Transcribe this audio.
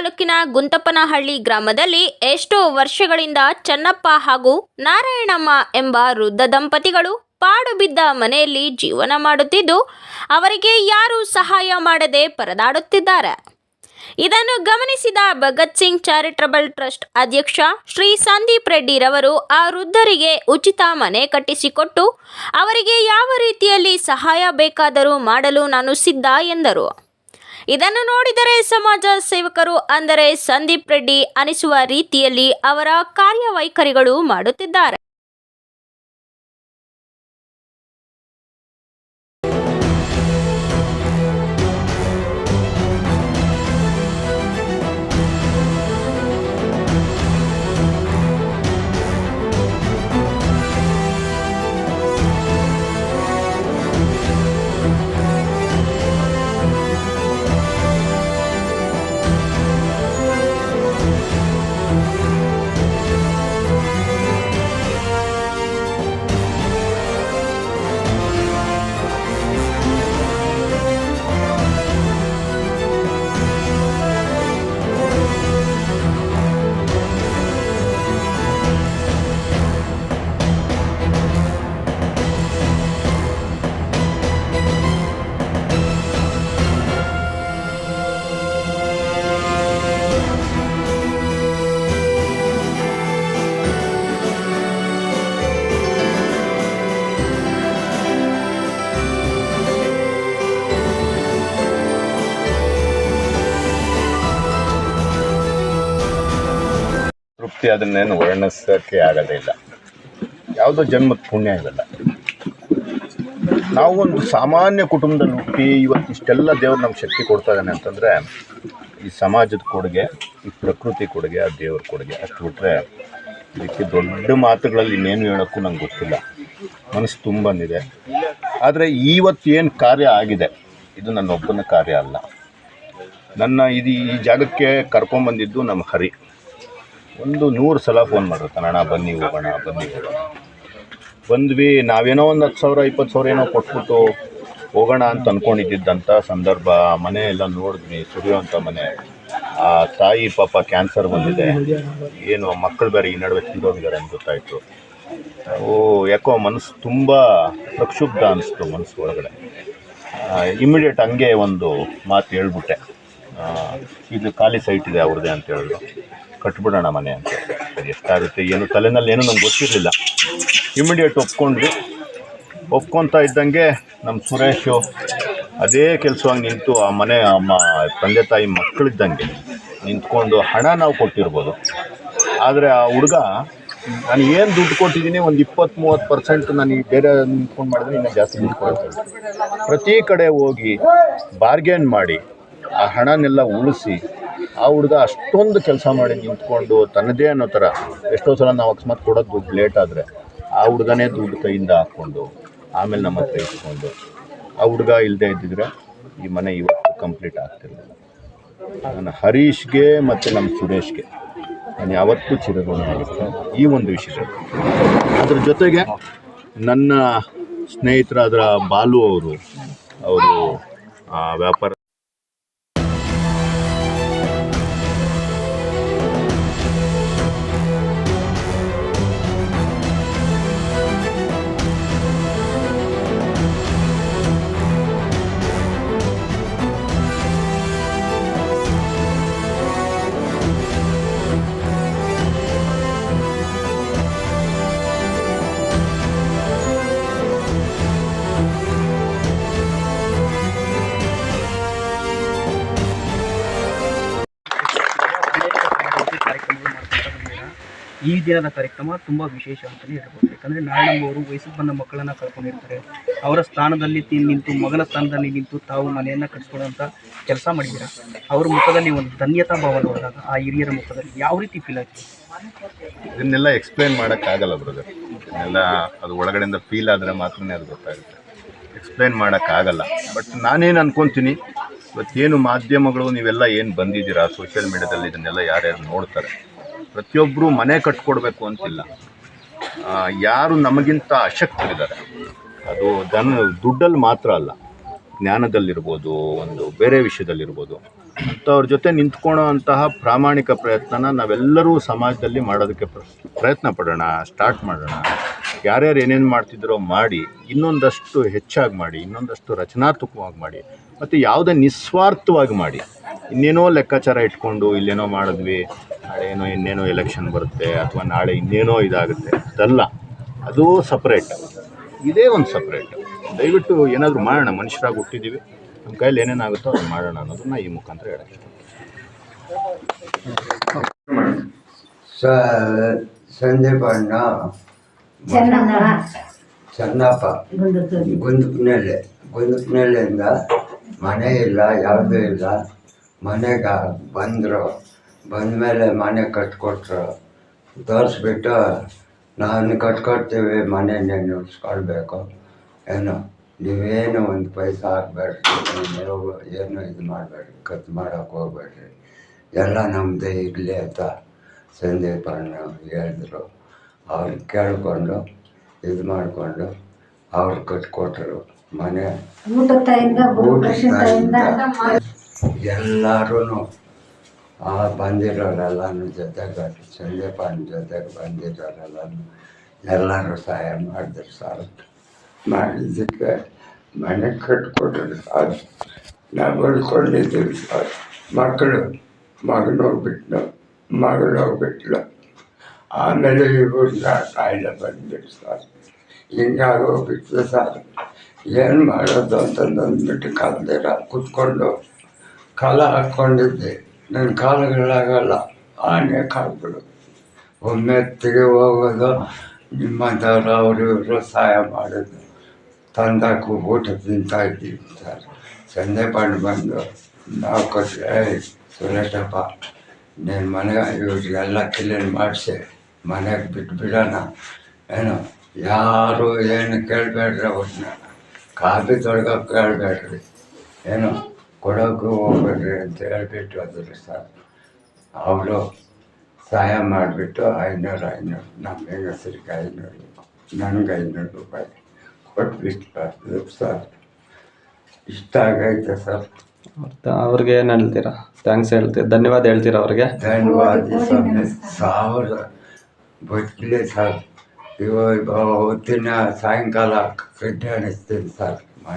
ತಾಲೂಕಿನ ಗುಂತಪ್ಪನಹಳ್ಳಿ ಗ್ರಾಮದಲ್ಲಿ ಎಷ್ಟೋ ವರ್ಷಗಳಿಂದ ಚನ್ನಪ್ಪ ಹಾಗೂ ನಾರಾಯಣಮ್ಮ ಎಂಬ ವೃದ್ಧ ದಂಪತಿಗಳು ಪಾಡು ಬಿದ್ದ ಮನೆಯಲ್ಲಿ ಜೀವನ ಮಾಡುತ್ತಿದ್ದು, ಅವರಿಗೆ ಯಾರೂ ಸಹಾಯ ಮಾಡದೆ ಪರದಾಡುತ್ತಿದ್ದಾರೆ. ಇದನ್ನು ಗಮನಿಸಿದ ಭಗತ್ ಸಿಂಗ್ ಚಾರಿಟಬಲ್ ಟ್ರಸ್ಟ್ ಅಧ್ಯಕ್ಷ ಶ್ರೀ ಸಂದೀಪ್ ರೆಡ್ಡಿರವರು ಆ ವೃದ್ಧರಿಗೆ ಉಚಿತ ಮನೆ ಕಟ್ಟಿಸಿಕೊಟ್ಟು, ಅವರಿಗೆ ಯಾವ ರೀತಿಯಲ್ಲಿ ಸಹಾಯ ಬೇಕಾದರೂ ಮಾಡಲು ನಾನು ಸಿದ್ಧ ಎಂದರು. ಇದನ್ನು ನೋಡಿದರೆ ಸಮಾಜ ಸೇವಕರು ಅಂದರೆ ಸಂದೀಪ್ ರೆಡ್ಡಿ ಅನಿಸುವ ರೀತಿಯಲ್ಲಿ ಅವರ ಕಾರ್ಯವೈಖರಿಗಳು ಮಾಡುತ್ತಿದ್ದಾರೆ. ತೃಪ್ತಿ ಅದನ್ನೇನು ವರ್ಣಿಸೋಕ್ಕೆ ಆಗೋದೇ ಇಲ್ಲ. ಯಾವುದೋ ಜನ್ಮದ ಪುಣ್ಯ ಇವೆಲ್ಲ. ನಾವು ಒಂದು ಸಾಮಾನ್ಯ ಕುಟುಂಬದಲ್ಲಿ ಹುಟ್ಟಿ ಇವತ್ತು ಇಷ್ಟೆಲ್ಲ ದೇವ್ರು ನಮ್ಗೆ ಶಕ್ತಿ ಕೊಡ್ತಾ ಇದ್ದಾನೆ ಅಂತಂದರೆ, ಈ ಸಮಾಜದ ಕೊಡುಗೆ, ಈ ಪ್ರಕೃತಿ ಕೊಡುಗೆ, ಆ ದೇವ್ರ ಕೊಡುಗೆ. ಅಷ್ಟು ಬಿಟ್ಟರೆ ಇದಕ್ಕೆ ದೊಡ್ಡ ಮಾತುಗಳಲ್ಲಿ ಇನ್ನೇನು ಹೇಳೋಕ್ಕೂ ನಂಗೆ ಗೊತ್ತಿಲ್ಲ. ಮನಸ್ಸು ತುಂಬಂದಿದೆ ಆದರೆ ಇವತ್ತು ಏನು ಕಾರ್ಯ ಆಗಿದೆ? ಇದು ನನ್ನ ಒಬ್ಬನ ಕಾರ್ಯ ಅಲ್ಲ. ನನ್ನ ಇದು ಈ ಜಾಗಕ್ಕೆ ಕರ್ಕೊಂಬಂದಿದ್ದು ನಮ್ಮ ಹರಿ. ಒಂದು ನೂರು ಸಲ ಫೋನ್ ಮಾಡಿರ್ತಾನೆ ಅಣ್ಣ, ಬನ್ನಿ ಹೋಗೋಣ ಬನ್ನಿ ಹೋಗೋಣ. ಬಂದ್ವಿ, ನಾವೇನೋ ಒಂದು ಹತ್ತು ಸಾವಿರ, ಇಪ್ಪತ್ತು ಸಾವಿರ ಏನೋ ಕೊಟ್ಬಿಟ್ಟು ಹೋಗೋಣ ಅಂತ ಅಂದ್ಕೊಂಡಿದ್ದಂಥ ಸಂದರ್ಭ ಮನೆ ಎಲ್ಲ ನೋಡಿದ್ವಿ ಸುರಿಯುವಂಥ ಮನೆ. ಆ ತಾಯಿ ಪಾಪ ಕ್ಯಾನ್ಸರ್ ಬಂದಿದೆ. ಏನು ಮಕ್ಕಳು ಬೇರೆ ಈ ನಡುವೆ ತಿಂದೋಗಿದ್ದಾರೆ ಅಂತ ಗೊತ್ತಾಯಿತು. ಓ, ಯಾಕೋ ಮನಸ್ಸು ತುಂಬ ಪ್ರಕ್ಷುಬ್ಧ ಅನಿಸ್ತು ಮನಸ್ಸು ಒಳಗಡೆ. ಇಮಿಡಿಯೇಟ್ ಹಂಗೆ ಒಂದು ಮಾತು ಹೇಳ್ಬಿಟ್ಟೆ. ಇದು ಖಾಲಿ ಸೈಟ್ ಇದೆ ಅವ್ರದ್ದೇ ಅಂತ ಹೇಳಿದ್ರು. ಕಟ್ಬಿಡೋಣ ಮನೆ ಅಂತ. ಸರಿ, ಎಷ್ಟಾಗುತ್ತೆ, ಏನು, ತಲೆನಲ್ಲಿ ಏನೂ ನಂಗೆ ಗೊತ್ತಿರಲಿಲ್ಲ. ಇಮಿಡಿಯೇಟ್ ಒಪ್ಕೊಂಡ್ವಿ. ಒಪ್ಕೊತಾ ಇದ್ದಂಗೆ ನಮ್ಮ ಸುರೇಶು ಅದೇ ಕೆಲಸವಾಗಿ ನಿಂತು ಆ ಮನೆ ಅಮ್ಮ ತಂದೆ ತಾಯಿ ಮಕ್ಕಳಿದ್ದಂಗೆ ನಿಂತ್ಕೊಂಡು ಹಣ ನಾವು ಕೊಟ್ಟಿರ್ಬೋದು. ಆದರೆ ಆ ಹುಡುಗ, ನಾನು ಏನು ದುಡ್ಡು ಕೊಟ್ಟಿದ್ದೀನಿ, ಒಂದು ಇಪ್ಪತ್ತು ಮೂವತ್ತು ಪರ್ಸೆಂಟ್ ನನಗೆ ಬೇರೆ ನಿಂತ್ಕೊಂಡು ಮಾಡಿದ್ರೆ ಇನ್ನೂ ಜಾಸ್ತಿ ಕೊಡ್ತಾರೆ ಪ್ರತಿ ಕಡೆ ಹೋಗಿ ಬಾರ್ಗೇನ್ ಮಾಡಿ ಆ ಹಣನೆಲ್ಲ ಉಳಿಸಿ ಆ ಹುಡುಗ ಅಷ್ಟೊಂದು ಕೆಲಸ ಮಾಡಿ ನಿಂತ್ಕೊಂಡು ತನ್ನದೇ ಅನ್ನೋ ಥರ ಎಷ್ಟೋ ಸಲ ನಾವು ಅಕಸ್ಮಾತ್ ಕೊಡೋದು ದುಡ್ಡು ಲೇಟ್ ಆದರೆ ಆ ಹುಡುಗನೇ ದುಡ್ಡು ಕೈಯಿಂದ ಹಾಕ್ಕೊಂಡು, ಆಮೇಲೆ ನಮ್ಮ ಹತ್ರ ಇಟ್ಕೊಂಡು ಆ ಹುಡುಗ ಇಲ್ಲದೆ ಇದ್ದಿದ್ರೆ ಈ ಮನೆ ಇವತ್ತು ಕಂಪ್ಲೀಟ್ ಆಗ್ತಿರಲಿಲ್ಲ. ನಾನು ಹರೀಶ್ಗೆ ಮತ್ತು ನಮ್ಮ ಸುರೇಶ್ಗೆ ನಾನು ಯಾವತ್ತೂ ಚಿರಋಣಿಯಾಗಿರ್ತೇನೆ ಈ ಒಂದು ವಿಷಯ ಅದ್ರ ಜೊತೆಗೆ ನನ್ನ ಸ್ನೇಹಿತರಾದ ಬಾಲು ಅವರು ಅವರು ವ್ಯಾಪಾರ ಕಾರ್ಯಕ್ರಮಗಳು ಮಾಡ್ಕೊತಾ ಬಂದಿದ್ದೀರಾ ಈ ದಿನದ ಕಾರ್ಯಕ್ರಮ ತುಂಬ ವಿಶೇಷ ಅಂತಲೇ ಹೇಳ್ಬೋದು. ಯಾಕಂದರೆ ನಾರಾಯಣಮ್ಮ ನಮ್ಮವರು ವಯಸ್ಸಿಗೆ ಬಂದ ಮಕ್ಕಳನ್ನು ಕಳ್ಕೊಂಡಿರ್ತಾರೆ ಅವರ ಸ್ಥಾನದಲ್ಲಿ ನಿಂತು, ಮಗನ ಸ್ಥಾನದಲ್ಲಿ ನಿಂತು ತಾವು ಮನೆಯನ್ನು ಕಟ್ಸ್ಕೊಳ್ಳೋಂಥ ಕೆಲಸ ಮಾಡಿದ್ದೀರ? ಅವ್ರ ಮುಖದಲ್ಲಿ ಒಂದು ಧನ್ಯತಾ ಭಾವ ನೋಡಿದಾಗ ಆ ಹಿರಿಯರ ಮುಖದಲ್ಲಿ ಯಾವ ರೀತಿ ಫೀಲ್ ಆಗ್ತದೆ ಇದನ್ನೆಲ್ಲ ಎಕ್ಸ್ಪ್ಲೈನ್ ಮಾಡೋಕ್ಕಾಗಲ್ಲ ಬ್ರದರ್ ಇದನ್ನೆಲ್ಲ ಅದು ಒಳಗಡೆಯಿಂದ ಫೀಲ್ ಆದರೆ ಮಾತ್ರನೇ ಅದು ಗೊತ್ತಾಗುತ್ತೆ. ಎಕ್ಸ್ಪ್ಲೈನ್ ಮಾಡೋಕ್ಕಾಗಲ್ಲ. ಬಟ್ ನಾನೇನು ಅನ್ಕೊತೀನಿ ಇವತ್ತೇನು ಮಾಧ್ಯಮಗಳು ನೀವೆಲ್ಲ ಏನು ಬಂದಿದ್ದೀರಾ? ಸೋಷಿಯಲ್ ಮೀಡ್ಯಾದಲ್ಲಿ ಇದನ್ನೆಲ್ಲ ಯಾರ್ಯಾರು ನೋಡ್ತಾರೆ? ಪ್ರತಿಯೊಬ್ಬರು ಮನೆ ಕಟ್ಕೊಡ್ಬೇಕು ಅಂತಿಲ್ಲ. ಯಾರು ನಮಗಿಂತ ಅಶಕ್ತರಿದ್ದಾರೆ. ಅದು ಧನ, ದುಡ್ಡಲ್ಲಿ ಮಾತ್ರ ಅಲ್ಲ. ಜ್ಞಾನದಲ್ಲಿರ್ಬೋದು, ಒಂದು ಬೇರೆ ವಿಷಯದಲ್ಲಿರ್ಬೋದು. ಅಂಥವ್ರ ಜೊತೆ ನಿಂತ್ಕೊಳ್ಳೋ ಅಂತಹ ಪ್ರಾಮಾಣಿಕ ಪ್ರಯತ್ನನ ನಾವೆಲ್ಲರೂ ಸಮಾಜದಲ್ಲಿ ಮಾಡೋದಕ್ಕೆ ಪ್ರ- ಪ್ರಯತ್ನ ಪಡೋಣ ಸ್ಟಾರ್ಟ್ ಮಾಡೋಣ. ಯಾರ್ಯಾರು ಏನೇನು ಮಾಡ್ತಿದ್ರೋ ಮಾಡಿ, ಇನ್ನೊಂದಷ್ಟು ಹೆಚ್ಚಾಗಿ ಮಾಡಿ, ಇನ್ನೊಂದಷ್ಟು ರಚನಾತ್ಮಕವಾಗಿ ಮಾಡಿ. ಮತ್ತು ಯಾವುದೇ ನಿಸ್ವಾರ್ಥವಾಗಿ ಮಾಡಿ. ಇನ್ನೇನೋ ಲೆಕ್ಕಾಚಾರ ಇಟ್ಕೊಂಡು ಇಲ್ಲೇನೋ ಮಾಡಿದ್ವಿ ನಾಳೆ ಏನೋ ಇನ್ನೇನೋ ಎಲೆಕ್ಷನ್ ಬರುತ್ತೆ ಅಥವಾ ನಾಳೆ ಇನ್ನೇನೋ ಇದಾಗುತ್ತೆ ಅದಲ್ಲ ಅದು ಸಪ್ರೇಟ್ ಇದೇ ಒಂದು ಸಪ್ರೇಟ್ ದಯವಿಟ್ಟು ಏನಾದರೂ ಮಾಡೋಣ ಮನುಷ್ಯರಾಗಿ ಹುಟ್ಟಿದ್ದೀವಿ ನಮ್ಮ ಕೈಯಲ್ಲಿ ಏನೇನಾಗುತ್ತೋ ಅದನ್ನು ಮಾಡೋಣ ಅನ್ನೋದನ್ನ ಈ ಮುಖಾಂತರ ಹೇಳಕ್ಕೆ ಸಂಜೆ ಸಂದೀಪ್ ಅಣ್ಣ. ಚೆನ್ನಪ್ಪ. ಗುಂದಕ್ನಳ್ಳಿ ಗುಂದಕ್ನಳ್ಳಿಯಿಂದ ಮನೆ ಇಲ್ಲ, ಯಾವುದೂ ಇಲ್ಲ. ಮನೆಗೆ ಬಂದರು, ಬಂದಮೇಲೆ ಮನೆ ಕಟ್ಕೊಟ್ರು. ತೋರಿಸ್ಬಿಟ್ಟು ನಾನು ಕಟ್ಕೊಡ್ತೀವಿ, ಮನೆ ನೀನು ಉಳಿಸ್ಕೊಳ್ಬೇಕು ಏನು, ನೀವೇನು ಒಂದು ಪೈಸೆ ಹಾಕ್ಬೇಡ್ರಿ, ನೀವು ಏನು ಇದು ಮಾಡಬೇಡ್ರಿ ಖರ್ಚು ಮಾಡೋಕೆ ಹೋಗ್ಬೇಡ್ರಿ. ಎಲ್ಲ ನಮ್ಮದೇ ಇರಲಿ ಅಂತ ಸಂದೀಪ್ ಅಣ್ಣ ಹೇಳಿದ್ರು. ಅವ್ರು ಕೇಳಿಕೊಂಡು, ಇದು ಮಾಡಿಕೊಂಡು ಅವ್ರು ಕಟ್ಕೊಟ್ರು. ಮನೆ. ಭೂಪ್ರಸಿದ್ಧದಿಂದ ಎಲ್ಲರೂ ಆ ಬಂದಿರೋರೆಲ್ಲನೂ ಜೊತೆಗೆ ಅಣ್ಣ ಜೊತೆಗೆ ಬಂದಿರೋರೆಲ್ಲನೂ ಎಲ್ಲರೂ ಸಹಾಯ ಮಾಡಿದ್ರು ಸರ್. ಮಾಡಿದ್ದಕ್ಕೆ ಮನೆ ಕಟ್ಕೊಟ್ರು ಸರ್. ನಾವು ಉಳ್ಕೊಂಡಿದ್ದೀವಿ ಸರ್. ಮಕ್ಕಳು ಮಗನ ಹೋಗ್ಬಿಟ್ಲು ಮಗಳು ಹೋಗ್ಬಿಟ್ಲು. ಆಮೇಲೆ ಇವ್ರನ್ನ ಕಾಯಿಲೆ ಬಂದ್ಬಿಟ್ಟು ಸರ್. ಹಿಂಗಾಗಿ ಹೋಗ್ಬಿಟ್ಲು ಸರ್. ಏನು ಮಾಡೋದು ಅಂತಂದು ಅಂದ್ಬಿಟ್ಟು ಕಲ್ದಿರ ಕೂತ್ಕೊಂಡು ಕಾಲ ಹಾಕ್ಕೊಂಡಿದ್ದೆ ನನ್ನ ಕಾಲುಗಳಾಗಲ್ಲ, ಆನೆ ಕಾಲುಗಳು. ಒಮ್ಮೆ ತೆಗೆ ಹೋಗೋದು ನಿಮ್ಮಂಥವ್ರು ಅವರು ಇವರು ಸಹಾಯ ಮಾಡೋದು. ತಂದಾಕು ಊಟ ತಿಂತಾ ಇದ್ದೀವಿ ಸರ್. ಸಂಜೆ ಪಾಂಡು ಬಂದು ನಾವು ಕೊಟ್ಟರೆ ಸುರೇಶಪ್ಪ, ನೀನು ಮನೆಗೆ ಇವ್ರಿಗೆಲ್ಲ ಕ್ಲೀನ್ ಮಾಡಿಸಿ, ಮನೆಗೆ ಬಿಟ್ಟು ಬಿಡೋಣ ಏನು, ಯಾರು ಏನು ಕೇಳಬೇಡ್ರಿ ಅವ್ರನ್ನ. ಕಾಫಿ ತೊಳ್ಕೊಕ್ಕೆ ಹೇಳ್ಬೇಡ್ರಿ ಏನು ಕೊಡೋಕ್ಕೂ ಹೋಗ್ಬೇಡ್ರಿ ಅಂತ ಹೇಳ್ಬಿಟ್ಟು ಅದ್ರ ಸರ್. ಅವರು ಸಹಾಯ ಮಾಡಿಬಿಟ್ಟು ಐನೂರು ಐನೂರು ನಮ್ಮ ಹೆಂಗಸರಿಗೆ ಐನೂರು ನನಗೆ ಐನೂರು ರೂಪಾಯಿ ಕೊಟ್ಬಿಟ್ಟು ಸರ್ ಇಷ್ಟ ಆಗೈತೆ ಸರ್. ಅವ್ರಿಗೆ ಏನು ಹೇಳ್ತೀರಾ? ಥ್ಯಾಂಕ್ಸ್ ಹೇಳ್ತೀರ? ಧನ್ಯವಾದ ಹೇಳ್ತೀರಾ ಅವ್ರಿಗೆ? ಧನ್ಯವಾದ ಸಾವಿರ ಬದುಕಿಲ್ಲ ಸರ್. వచ్చిన సాయంకాల కృష్ణాన్ని ఇస్తుంది సార్ మా